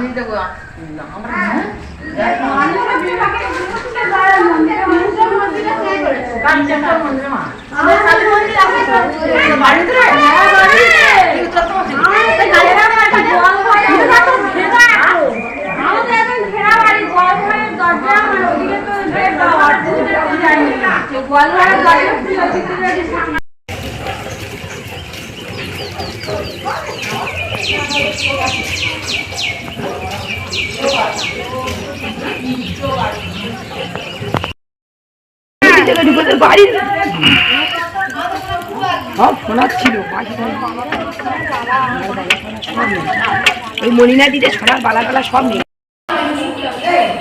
কোনোদিন বাড়ি সব সোনার ছিল ওই মনিনা দিতে সোনার বালা টালা সব নেই হ্যাঁ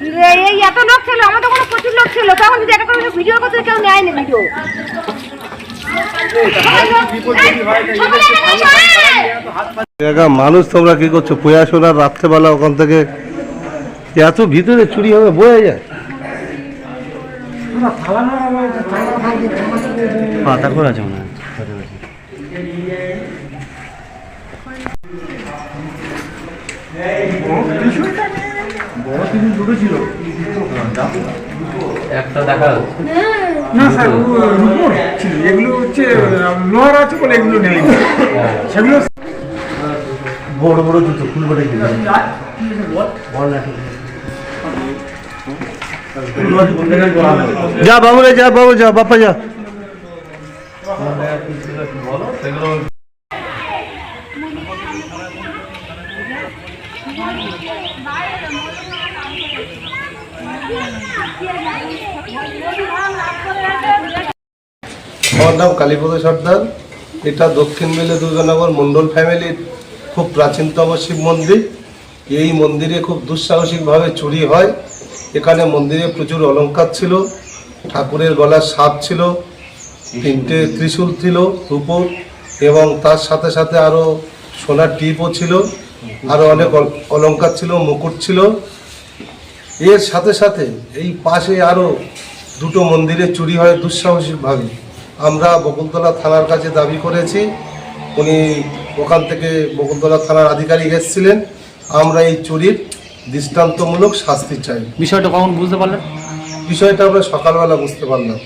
এই এত লোক ছিল আমাদের কোনো প্রচুর লোক ছিল তখন যদি একটা করে ভিডিও করতে কেউ নেয়নি ভিডিও মানুষ তোমরা কি করছ পয়াশোনার রাত্রেবেলা ওখান থেকে এত ভিতরে চুরি হবে বোঝা যায় পাতা করে আছে মনে হয় একটা দেখা না স্যার রুপোর ছিল। এগুলো হচ্ছে লোহার আছে বলে এগুলো নেই। সেগুলো বড় বড় জুতো খুলবে নাকি যা বাবু রে যা বাবু যা বাপা যা। আমার নাম কালীপদ সর্দার। এটা দক্ষিণ মেলে দুর্গানগর মণ্ডল ফ্যামিলির খুব প্রাচীনতম শিব মন্দির। এই মন্দিরে খুব দুঃসাহসিকভাবে চুরি হয়। এখানে মন্দিরে প্রচুর অলঙ্কার ছিল, ঠাকুরের গলার সাপ ছিল, তিনটে ত্রিশূল ছিল রূপোর এবং তার সাথে সাথে আরও সোনার টিপও ছিল। আরও অনেক অলঙ্কার ছিল মুকুট ছিল। এর সাথে সাথে এই পাশে আরও দুটো মন্দিরে চুরি হয় দুঃসাহসিকভাবে। আমরা বকুলতলা থানার কাছে দাবি করেছি উনি ওখান থেকে বকুলতলা থানার আধিকারিক এসেছিলেন। আমরা এই চুরির দৃষ্টান্তমূলক শাস্তি চাই। বিষয়টা কখন বুঝতে পারলেন? বিষয়টা আমরা সকালবেলা বুঝতে পারলাম।